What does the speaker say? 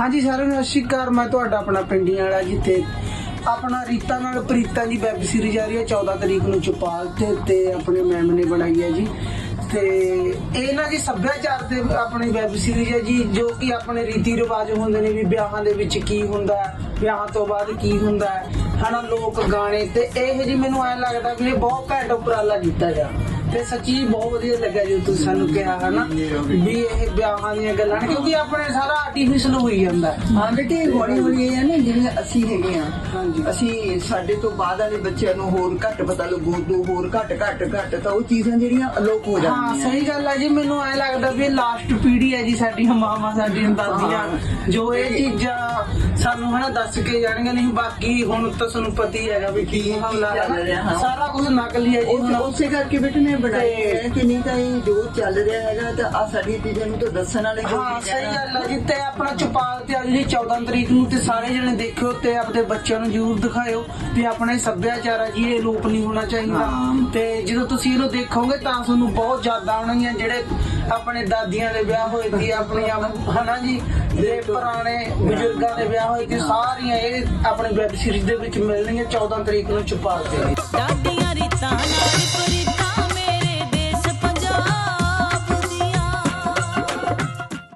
ਹਾਂਜੀ ਸਾਰਿਆਂ ਨੂੰ ਸਤਿ ਸ਼੍ਰੀ ਅਕਾਲ। ਮੈਂ ਤੁਹਾਡਾ ਆਪਣਾ ਪਿੰਡੀਆਂ ਵਾਲਾ ਜਿੱਥੇ ਆਪਣਾ ਰੀਤਾ ਨਾਲ ਪ੍ਰੀਤਾ ਦੀ ਵੈਬ ਸੀਰੀਜ਼ ਆ ਰਹੀ ਹੈ 14 ਤਰੀਕ ਨੂੰ ਚੁਪਾਲ ਤੇ ਤੇ ਆਪਣੇ ਮੈਮ ਨੇ ਬਣਾਈ ਹੈ ਜੀ। ਤੇ ਇਹ ਨਾ ਜੀ ਸੱਭਿਆਚਾਰ ਤੇ ਆਪਣੀ ਵੈਬ ਸੀਰੀਜ਼ ਹੈ ਜੀ, ਜੋ ਕਿ ਆਪਣੇ ਰੀਤੀ ਰਿਵਾਜ ਹੁੰਦੇ ਨੇ ਵੀ ਵਿਆਹਾਂ ਦੇ ਵਿੱਚ ਕੀ ਹੁੰਦਾ ਵਿਆਹਾਂ ਤੋਂ ਬਾਅਦ ਕੀ ਹੁੰਦਾ ਹੈ, ਹਨਾ, ਲੋਕ ਗਾਣੇ ਤੇ ਇਹ ਜੀ ਮੈਨੂੰ ਐ ਲੱਗਦਾ ਵੀ ਇਹ ਬਹੁਤ ਘੈਂਟ ਉਪਰਾਲਾ ਕੀਤਾ ਜਾ। ਤੇ ਸੱਚੀ ਬਹੁਤ ਵਧੀਆ ਲੱਗਾ ਜੀ ਤੁਸੀਂ ਸਾਨੂੰ ਕਿਹਾ ਹਨਾ ਵੀ ਇਹ ਵਿਆਹਾਂ ਦੀਆਂ ਗੱਲਾਂ ਨੇ ਕਿਉਂਕਿ ਆਪਣੇ ਸਾਰਾ ਆਰਟੀਫੀਸ਼ਲ ਹੋਈ ਜਾਂਦਾ ਹੈ। ਹਾਂ ਬੇਟੇ ਹੌਲੀ ਹੌਲੀ ਇਹ ਹੈ ਨਾ ਜਿਵੇਂ ਅਸੀਂ ਹੈਗੇ ਆ ਹਾਂਜੀ। ਅਸੀਂ ਸਾਡੇ ਤੋਂ ਬਾਅਦ ਵਾਲੇ ਬੱਚਿਆਂ ਨੂੰ ਹੋਰ ਘੱਟ ਪਤਾ ਲੱਗੂ ਤੋਂ ਹੋਰ ਘੱਟ ਘੱਟ ਘੱਟ ਤਾਂ ਉਹ ਚੀਜ਼ਾਂ ਜਿਹੜੀਆਂ ਅਲੋਪ ਹੋ ਹਾਂ ਜਾਂਦੀਆਂ ਸਹੀ ਗੱਲ ਹੈ ਜੀ ਮੈਨੂੰ ਐ ਲੱਗਦਾ ਵੀ ਲਾਸਟ ਪੀੜ੍ਹੀ ਹੈ ਜੀ ਸਾਡੀਆਂ ਮਾਵਾਂ ਸਾਡੀਆਂ ਦਾਦੀਆਂ ਜੋ ਇਹ ਚੀਜ਼ਾਂ ਸਾਨੂੰ ਹਨਾ ਦੱਸ ਕੇ ਜਾਣਗੀਆਂ ਨਹੀਂ ਬਾਕੀ ਹੁਣ ਤਾਂ ਤੁਹਾਨੂੰ ਪਤਾ ਹੀ ਹੈਗਾ ਵੀ ਕੀ ਰਿਹਾ, ਹਾਂ। ਸਾਰਾ ਕੁਝ ਨਕਲੀ ਹੈ ਜੀ ਉਸੇ ਕਰਕੇ ਬੇਟੇ ਨੇ ਬਣਾਈ ਤੇ- ਹੈ। ਤਾਂ ਇਹ ਜੋ ਚੱਲ ਰਿਹਾ ਹੈਗਾ ਤਾਂ ਆ ਸਾਡੀ ਚੀਜ਼ਾਂ ਨੂੰ ਤਾਂ ਦੱਸਣ ਵਾਲੇ ਕੋਈ ਹਾਂ ਨਹੀਂ ਸਹੀ ਹੈ। ਗੱਲ ਹੈ ਜੀ। ਤੇ ਆਪਣਾ ਚੁਪਾਲ ਤੇ ਆ ਜਿਹੜੀ 14 ਤਰੀਕ ਨੂੰ ਤੇ ਸਾਰੇ ਜਣੇ ਦੇਖਿਓ ਤੇ ਆਪਣੇ ਬੱਚਿਆਂ ਨੂੰ ਜ਼ਰੂਰ ਦਿਖਾਇਓ ਵੀ ਆਪਣਾ ਇਹ ਸੱਭਿਆਚਾਰ ਹੈ ਜੀ ਇਹ ਲੋਪ ਨਹੀਂ ਹੋਣਾ ਚਾਹੀਦਾ। ਹਾਂ। ਤੇ ਜਦੋਂ ਤੁਸੀਂ ਇਹਨੂੰ ਦੇਖੋਗੇ ਤਾਂ ਤੁਹਾਨੂੰ ਬਹੁਤ ਯਾਦਾਂ ਆਉਣਗੀਆਂ ਜਿਹੜੇ ਆਪਣੇ ਦਾਦੀਆਂ ਦੇ ਵਿਆਹ ਹੋਏ ਸੀ ਆਪਣੀਆਂ ਹਨਾ ਜੀ? ਤੇ ਪੁਰਾਣੇ ਬਜ਼ੁਰਗਾਂ ਦੇ ਵਿਆਹ ਹੋਏ ਸੀ ਸਾਰੀਆਂ ਇਹ ਆਪਣੇ ਵੈਬ ਸੀਰੀਜ਼ ਦੇ ਵਿੱਚ ਮਿਲਣਗੀਆਂ 14 ਤਰੀਕ ਨੂੰ ਚੁਪਾਲ ਤੇ। ਦਾਦੀਆਂ ਰੀਤਾਂ